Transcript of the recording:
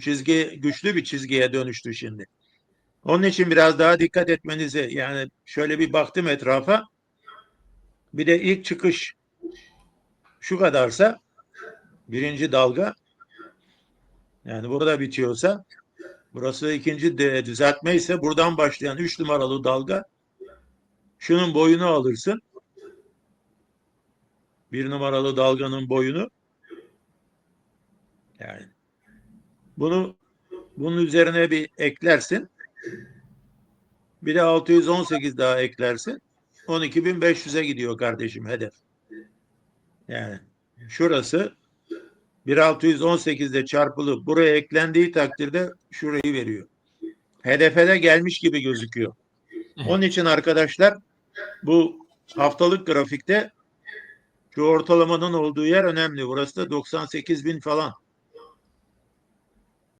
çizgi güçlü bir çizgiye dönüştü şimdi. Onun için biraz daha dikkat etmenizi yani şöyle bir baktım etrafa. Bir de ilk çıkış şu kadarsa birinci dalga yani burada bitiyorsa burası ikinci düzeltme ise buradan başlayan üç numaralı dalga şunun boyunu alırsın. Bir numaralı dalganın boyunu yani bunu bunun üzerine bir eklersin. Bir de 618 daha eklersin. 12.500'e gidiyor kardeşim hedef. Yani şurası 1618'de çarpılıp buraya eklendiği takdirde şurayı veriyor. Hedefe de gelmiş gibi gözüküyor. Onun için arkadaşlar bu haftalık grafikte şu ortalamanın olduğu yer önemli. Burası da 98 bin falan.